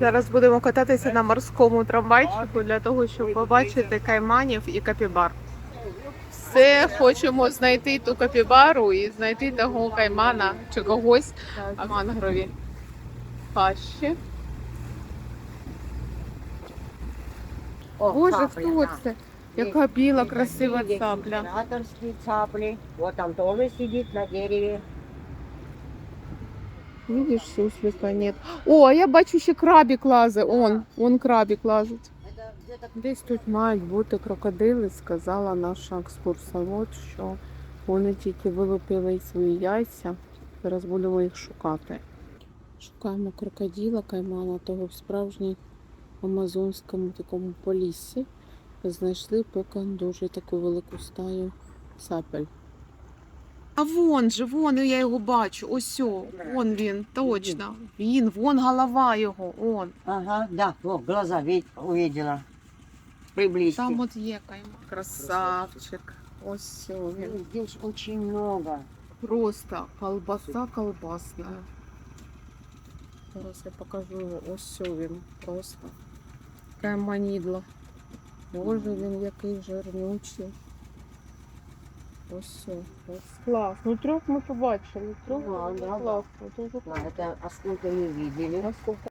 Зараз будемо кататися на морському трамвайчику для того, щоб побачити кайманів і капібар. Все хочемо знайти ту капібару і знайти того каймана чи когось в мангрові пащі. О, Боже, хто це? Яка біла, красива цапля. Вот там тоже сидит на дереве. Видиш, суслика нет. О, а я бачу ще крабік лазить. Он, он крабік лазить. Десь тут мають бути крокодили, сказала наша екскурсовод, що вони тільки вилупили свої яйця. Зараз будемо їх шукати. Шукаємо крокодила каймана, того в справжній амазонському такому поліссі. Знайшли поки дуже таку велику стаю сапель. А вон же, вон я його бачу. Ось, о, вон він, точно. Він, вон голова його, он. Ага, да, вот глаза вид- увидела. Приблизьте. Там от є кайма. Красавчик. Ось о, він. Ну, Здесь очень много. Просто колбаса колбасна. Зараз я покажу. Ось о він. Просто. Таке манідло. Боже, він який жирнючий. Ось. Клас. Ну трьох ми побачили. Трьох Да, да. Ну, це вже... А, Это а сколько не видели. Наскільки